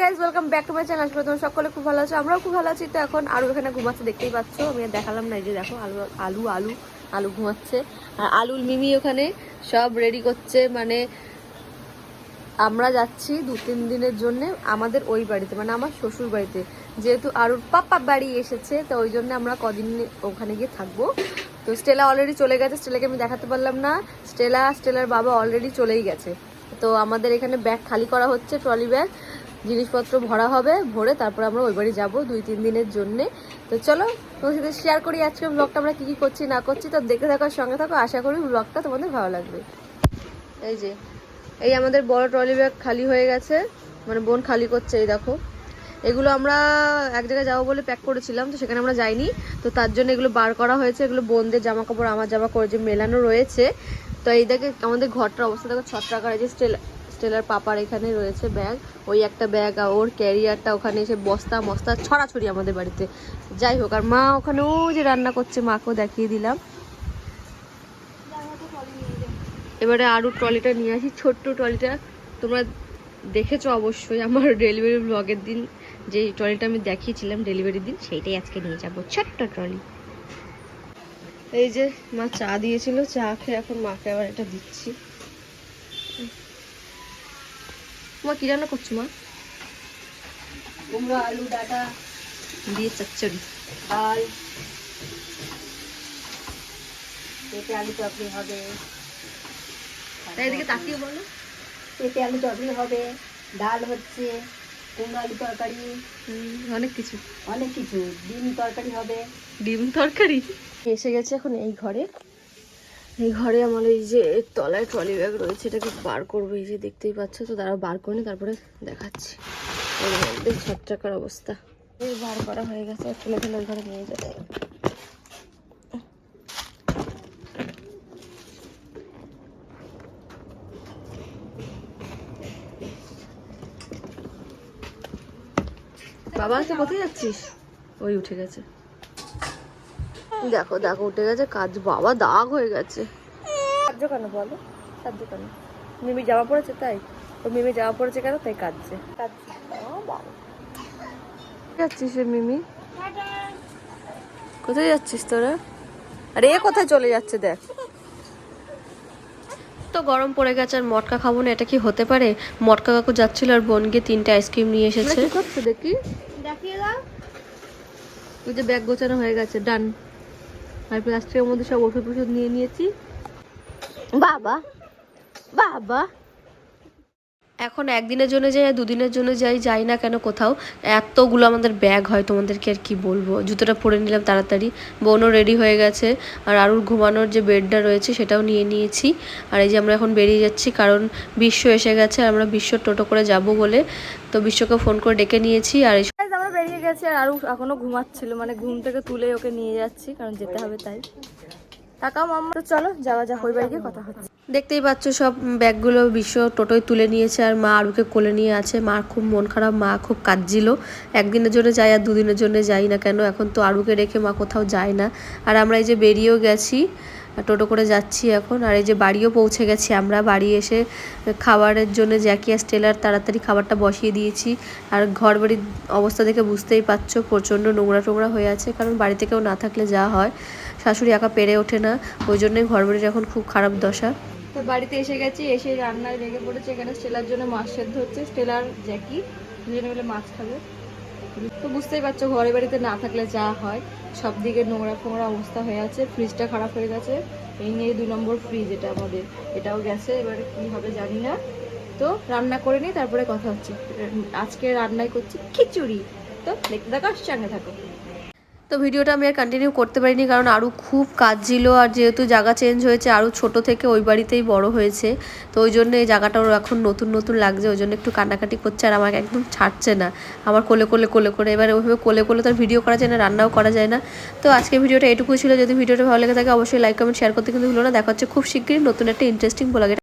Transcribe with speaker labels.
Speaker 1: Guys welcome back to my channel তোমরা সকলে খুব ভালো আছো, আমরাও খুব ভালো আছি। তো এখন আলু এখানে ঘুমাচ্ছে, দেখতেই পাচ্ছ। আমি দেখালাম না, এই যে দেখো, আলু আলু আলু আলু ঘুমাচ্ছে। আর আলুর মিমি ওখানে সব রেডি করছে মানে আমরা যাচ্ছি দু, তিন দিনের জন্য আমাদের ওই বাড়িতে মানে আমার শ্বশুর বাড়িতে। যেহেতু আরুর পাপা বাড়ি এসেছে, তো ওই জন্য আমরা কদিন ওখানে গিয়ে থাকব। তো স্টেলা অলরেডি চলে গেছে, স্টেলাকে আমি দেখাতে পারলাম না। স্টেলা, স্টেলার বাবা অলরেডি চলেই গেছে। তো আমাদের এখানে ব্যাগ খালি করা হচ্ছে ট্রলি ব্যাগ জিনিসপত্র ভরা হবে, ভরে তারপর আমরা ওই বাড়ি যাব দুই, তিন দিনের জন্যে। তো চলো তোমার সাথে শেয়ার করি আজকে ব্লগটা আমরা কী কী করছি, না করছি, তো দেখে থাকার সঙ্গে থাকো, আশা করি ব্লগটা তোমাদের ভালো লাগবে। এই যে, এই আমাদের বড় ট্রলি ব্যাগ খালি হয়ে গেছে মানে বোন খালি করছে, এই দেখো। এগুলো আমরা এক জায়গায় যাব বলে প্যাক করেছিলাম, তো সেখানে আমরা যাইনি। তো তার জন্য এগুলো বার করা হয়েছে, এগুলো বোনদের জামা কাপড় আমার জামা করে যে মেলানো রয়েছে। তো এই দেখে আমাদের ঘরটার অবস্থা, দেখো ছত্রাকার যে স্টেলা স্টেলার পাপার এখানে রয়েছে ব্যাগ। ওই একটা ব্যাগ আর ওর ক্যারিয়ারটা ওখানে এসে বস্তা মস্তা ছড়াছড়ি আমাদের বাড়িতে। যাই হোক, আর মা ওখানে ও যে রান্না করছে, মাকেও দেখিয়ে দিলাম। এবারে আরও ট্রলিটা নিয়ে আসি। ছোট্ট ট্রলিটা তোমরা দেখেছ অবশ্যই আমার ডেলিভারি ব্লগের দিন। যে ট্রলিটা আমি দেখিয়েছিলাম ডেলিভারির দিন, সেইটাই আজকে নিয়ে যাব। ছোট্ট ট্রলি। এই যে মা চা দিয়েছিল, চা খেয়ে এখন মাকে আবার এটা দিচ্ছি। মা কি রান্না করছ মা? কুমড়ো আলু ডাটা দিয়ে চচ্চড়ি। ডাল পেঁপে আলু চপড়ি হবে। এদিকে তাকিয়ে বলো।
Speaker 2: পেঁপে আলু চটনি হবে ডাল হচ্ছে কুমড়ো আলু তরকারি।
Speaker 1: অনেক কিছু।
Speaker 2: অনেক কিছু। ডিম তরকারি হবে।
Speaker 1: ডিম তরকারি? এসে গেছে এখন এই ঘরে। এই ঘরে আমার এই যে তলায় ট্রলি ব্যাগ রয়েছে, এটাকে বার করব। এই যে দেখতেই পাচ্ছ, তো তারা বার করে তারপরে দেখাচ্ছি। এর ছত্রাকার অবস্থা। বার করা হয়ে গেছে ফেলে ফেলে ঘরে নিয়ে যাচ্ছে বাবা, তুই কোথায় যাচ্ছিস? ওই উঠে গেছে। দেখো দেখো উঠে গেছে কাজ। বাবা দাগ হয়ে গেছে। কাজ কেন বলো? কাজ কেন? মিমি জামা পড়েছে তাই? তো মিমি জামা পড়েছে কেন? তাই কাঁদছে। কাঁদছে। যাচ্ছিস রে মিমি? কোথায় যাচ্ছিস তোরা? আরে এ কোথায় চলে যাচ্ছে দেখ। তো গরম পড়ে গেছে আর মটকা খাব না এটা কি হতে পারে? মটকা কাকু যাচ্ছিল আর বোন গিয়ে তিনটে আইসক্রিম নিয়ে এসেছে। করছ দেখি?
Speaker 2: দেখিয়ে দাও।
Speaker 1: ওই যে ব্যাগ গোছানো হয়ে গেছে ডান। আর প্লাস্টিকের মধ্যে সব ওষুধ ওষুধ নিয়ে নিয়েছি। বাবা বাবা। এখন একদিনের জন্য যাই, আর দুদিনের জন্য যাই যাই না কেন কোথাও, এতগুলো আমাদের ব্যাগ হয়, তোমাদেরকে আর কি বলব? জুতোটা পরে নিলাম তাড়াতাড়ি। বোনও রেডি হয়ে গেছে, আর আরুর ঘুমানোর যে বেডটা রয়েছে, সেটাও নিয়ে নিয়েছি। আর এই যে আমরা এখন বেরিয়ে যাচ্ছি, কারণ বিশ্ব এসে গেছে, আর আমরা বিশ্ব টোটো করে যাব বলে, তো বিশ্বকে ফোন করে ডেকে নিয়েছি, আর গেছি আর আরু এখনও ঘুমাচ্ছিল মানে ঘুম থেকে তুলে ওকে নিয়ে যাচ্ছি, কারণ যেতে হবে তাই। টাকা মামা, তো চলো, যাওয়া ওই বাড়ি গিয়ে কথা হচ্ছে। দেখতেই পাচ্ছ সব ব্যাগগুলো বিশ্ব টোটোয় তুলে নিয়েছে আর মা আরুকে কোলে নিয়ে আছে। মার খুব মন খারাপ, মা খুব কাঁদছিল। একদিনের জন্য যাই আর দুদিনের জন্য যাই না কেন, এখন তো আরুকে রেখে মা কোথাও যায় না। আর আমরা এই যে বেরিয়েও গেছি টোটো করে যাচ্ছি এখন। আর এই যে বাড়িও পৌঁছে গেছি আমরা। বাড়ি এসে খাবারের জন্য জ্যাকি আর স্টেলার তাড়াতাড়ি খাবারটা বসিয়ে দিয়েছি। আর ঘর বাড়ির অবস্থা দেখে বুঝতেই পারছ, প্রচণ্ড নোংরা টোংরা হয়ে আছে। কারণ বাড়িতে কেউ না থাকলে যা হয়। শাশুড়ি একা পেরে ওঠে না। ওই জন্যই ঘর বাড়ির এখন খুব খারাপ দশা। তো বাড়িতে এসে গেছি, এসে রান্নায় লেগে পড়েছে। এখানে স্টেলার জন্য মাছ সেদ্ধ হচ্ছে। স্টেলার, জ্যাকি, দুজনে মিলে মাছ খাবে। তো বুঝতেই পারছ ঘরে বাড়িতে না থাকলে যা হয়। সব দিকে নোংরা ফোংরা অবস্থা হয়ে আছে ফ্রিজটা খারাপ হয়ে গেছে। এই নিয়ে দু নম্বর ফ্রিজ এটা আমাদের, এটাও গেছে, এবার কি হবে জানি না। তো রান্না করে নিই তারপরে কথা হচ্ছে। আজকে রান্নাই করছি খিচুড়ি। তো দেখতে থাকো সঙ্গে থাকো। তো ভিডিওটা আমি আর কন্টিনিউ করতে পারিনি, কারণ আরও খুব কাজ ছিল আর যেহেতু জায়গা চেঞ্জ হয়েছে, আরও ছোট থেকে ওই বাড়িতেই বড় হয়েছে। তো ওই জন্য এই জায়গাটাও এখন নতুন নতুন লাগছে, ওই জন্য একটু কান্নাকাটি করছে আর আমাকে একদম ছাড়ছে না। আমার কোলে কোলে কোলে করে, এবার ওইভাবে কোলে কোলে তো আর ভিডিও করা যায় না, রান্নাও করা যায় না। তো আজকে ভিডিওটা এটুকু ছিল, যদি ভিডিওটা ভালো লেগে থাকে অবশ্যই লাইক কমেন্ট শেয়ার করতে কিন্তু ভুলো না। দেখা হচ্ছে খুব শীঘ্রই নতুন একটা ইন্টারেস্টিং ব্লগে